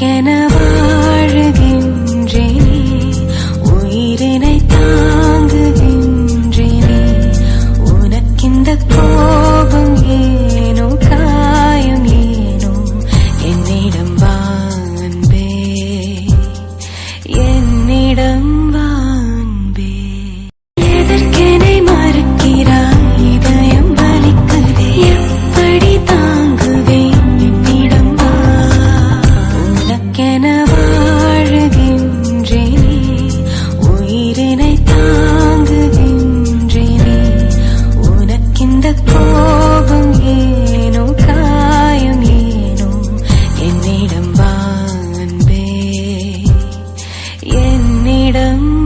உனக்கென வாழுகின்றேனே. உயிரினை தாங்குகின்றேனே. உனக்கிந்த கோபம் ஏனோ காயம் ஏனோ என்னிடம் வா அன்பே. என்னிடம் உன்னிடம்